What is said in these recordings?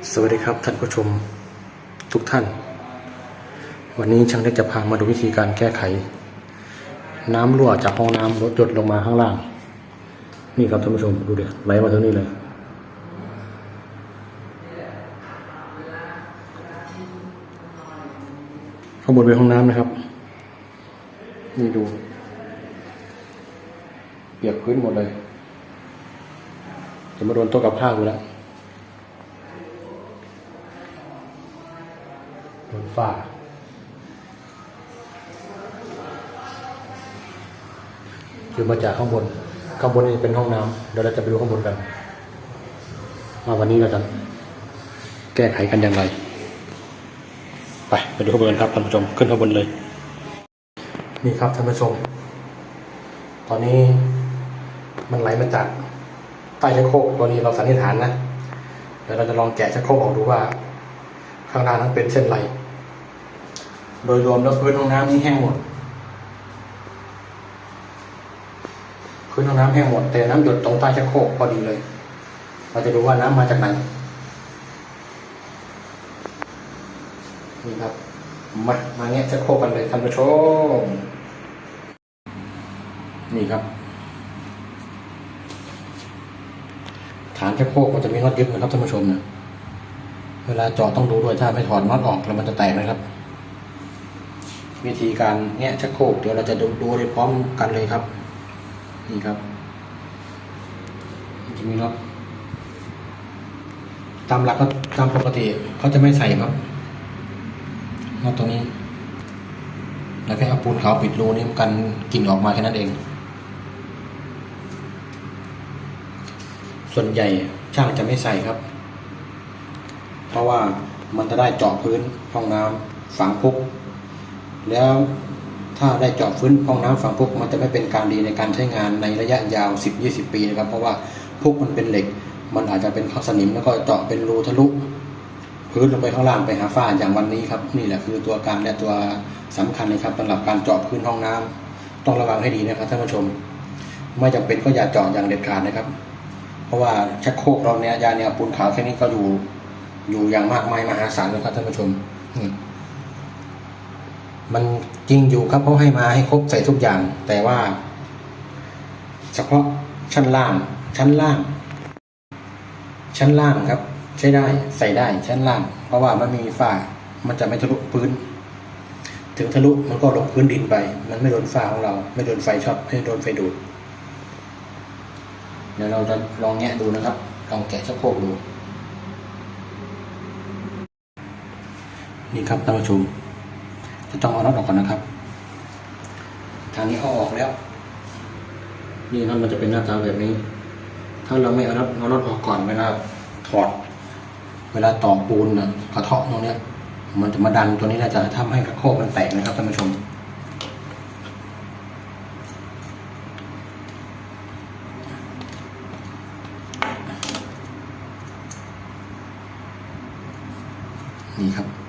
สวัสดีครับท่านผู้ชมทุกท่าน วันนี้ช่างเล็กจะพามาดูวิธีการแก้ไข น้ำรั่วจากห้องน้ำลดหยดลงมาข้างล่าง นี่ครับท่านผู้ชมดูเดี๋ยวไหลมาถึงนี่เลย ข้างบนเป็นห้องน้ำนะครับ นี่ดู เปียกพื้นหมดเลยจะมาโดนโต๊ะกับข้าวอยู่แล้ว โดนฝ้าคือมาจากข้างบน ข้างบนนี่เป็นห้องน้ำเดี๋ยวเราจะไปดูข้างบนกันว่าวันนี้เราจะแก้ไขกันอย่างไร ไปไปดูข้างบนกันครับท่านผู้ชมขึ้นข้างบนเลย นี่ครับท่านผู้ชม ตอนนี้มันไหลมาจากใต้ชักโครกตัวนี้เราสันนิษฐานนะเดี๋ยวเราจะลองแกะชักโครกออกดูว่า ข้างล่างนั้นเป็นเช่นไร โดยรวมแล้วพื้นห้องน้ำนี่แห้งหมด พื้นห้องน้ำแห้งหมด แต่น้ำหยดตรงใต้ชักโครกพอดีเลย เราจะดูว่าน้ำมาจากไหน นี่ครับ มา มาแงะชักโครกกันเลยท่านผู้ชม นี่ครับ ฐานชักโครกมันจะมีน็อตยึดนะครับท่านผู้ชมนะ เวลาเจาะต้องดูด้วยถ้าไม่ถอดน็อตออกแล้วมันจะแตกนะครับ วิธีการแงะชักโครกเดี๋ยวเราจะดูดูได้พร้อมกันเลยครับ นี่ครับจะมีน็อตตามหลักก็ตามปกติเขาจะไม่ใส่ครับน็อตตรงนี้แล้วแค่เอาปูนขาวปิดรูนี้กันกลิ่นออกมาแค่นั้นเอง ส่วนใหญ่ช่างจะไม่ใส่ครับ เพราะว่ามันจะได้เจาะพื้นห้องน้ำฝังพุก แล้วถ้าได้เจาะพื้นห้องน้ำฝังพุกมันจะไม่เป็นการดีในการใช้งานในระยะยาว 10-20 ปีนะครับ เพราะว่าพุกมันเป็นเหล็ก มันอาจจะเป็นข้อสนิมแล้วก็เจาะเป็นรูทะลุพื้นลงไปข้างล่างไปหาฝ้าอย่างวันนี้ครับ นี่แหละคือตัวการและตัวสำคัญเลยครับสำหรับการเจาะพื้นห้องน้ำต้องระวังให้ดีนะครับท่านผู้ชม ไม่จำเป็นก็อย่าเจาะอย่างเด็ดขาดนะครับ เพราะว่าชักโครกเราเนี่ยยาเนี่ยปูนขาวแค่นี้ก็อยู่อยู่อย่างมากมายมหาศาลเลยครับท่านผู้ชมนี่ มันจริงอยู่ครับเขาให้มาให้ครบใส่ทุกอย่าง แต่ว่า เฉพาะชั้นล่าง ชั้นล่าง ชั้นล่างครับ ใช้ได้ใส่ได้ชั้นล่าง เพราะว่ามันมีฝ้ามันจะไม่ทะลุพื้น ถึงทะลุมันก็ลงพื้นดินไป มันไม่โดนฝ้าของเรา ไม่โดนไฟช็อตไม่โดนไฟดูดเดี๋ยวเราจะลองแงะดูนะครับ ลองแกะชักโครกดู นี่ครับท่านผู้ชม จะต้องเอาน็อตออกก่อนนะครับ ทางนี้เอาออกแล้ว นี่น็อตมันจะเป็นหน้าตาแบบนี้ ถ้าเราไม่เอาน็อตเอาน็อตออกก่อนเวลาถอด เวลาต่อปูนนะกระเทาะตรงเนี้ย มันจะมาดันตัวนี้น่าจะทำให้กระโคกมันแตกนะครับท่านผู้ชมนี่ครับ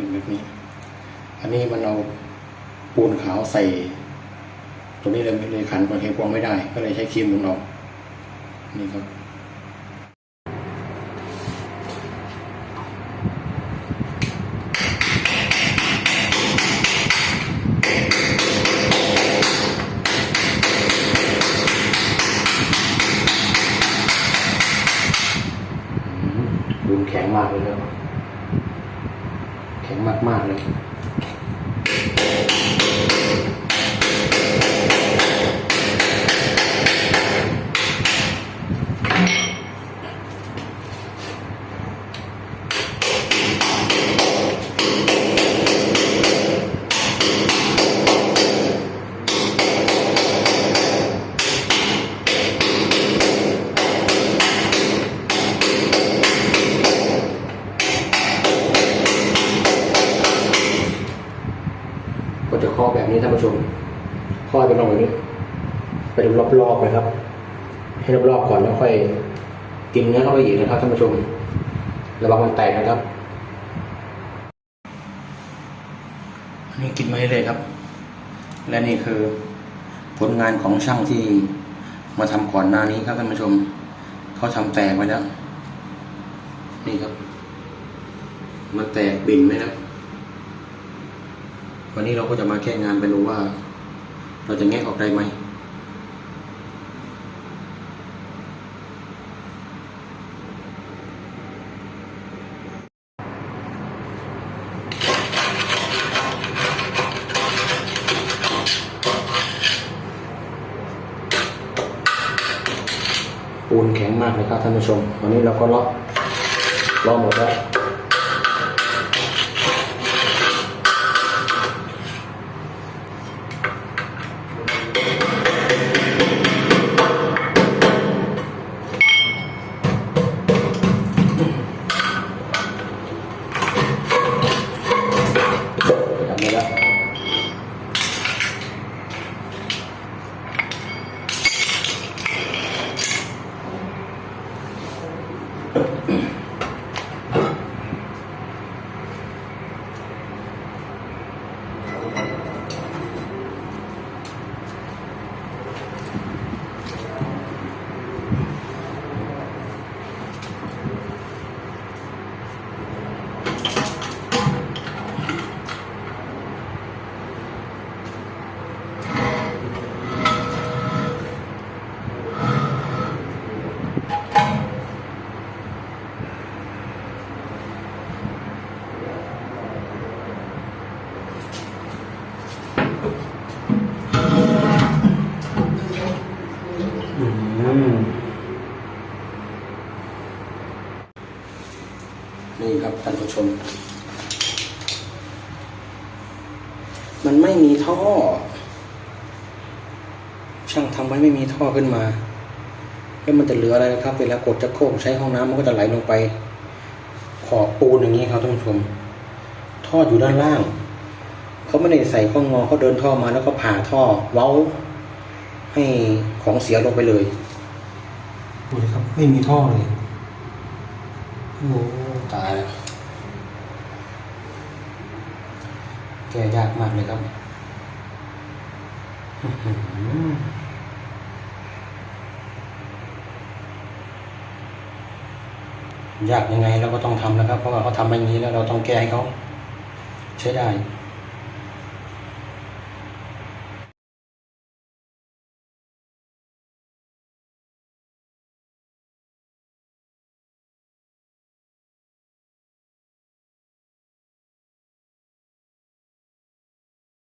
เป็นแบบนี้ อันนี้มันเอาปูนขาวใส่ ตรงนี้เลยเลยขันกับเทปวงไม่ได้ ก็เลยใช้ครีมลงเอานี่ครับ ปูนแข็งมากเลยครับ แข็ง มากเลย ก็จะเคาะแบบนี้ท่านผู้ชมค่อยไปลงแบบนี้ ไปดูรอบๆนะครับ ให้รอบๆก่อนแล้วค่อยกินเนื้อเข้าไปอีกนะครับท่านผู้ชม ระวังมันแตกนะครับนี่กินมาเรื่ยครับ และนี่คือผลงานของช่างที่มาทำก่อนหน้านี้ครับท่านผู้ชม เขาทำแตกไปแล้ว นี่ครับ มันแตกบินไหมครับ วันนี้เราก็จะมาแก้งานไปดูว่า เราจะแงะออกได้ไหม ปูนแข็งมากเลยครับท่านผู้ชม วันนี้เราก็ล็อกล็อกหมดแล้วานผู้ชม มันไม่มีท่อ ช่างทำไว้ไม่มีท่อขึ้นมาแล้วมันจะเหลืออะไรนะครับ เวลากดจะโครกใช้ห้องน้ำมันก็จะไหลลงไป ขอบปูนอย่างนี้ครับท่านผู้ชม ท่ออยู่ด้านล่าง เขาไม่ได้ใส่ข้องอเขาเดินท่อมาแล้วก็ผ่าท่อ เว้า ให้ของเสียลงไปเลยดูสิครับ ไม่มีท่อเลย โอ้ ตายแล้ว ก้ยากมากเลยครับยากยังไงเราก็ต้องทำนะครับ เพราะว่าเขาทำแบบนี้แล้วเราต้องแก้ให้เขาใช้ได้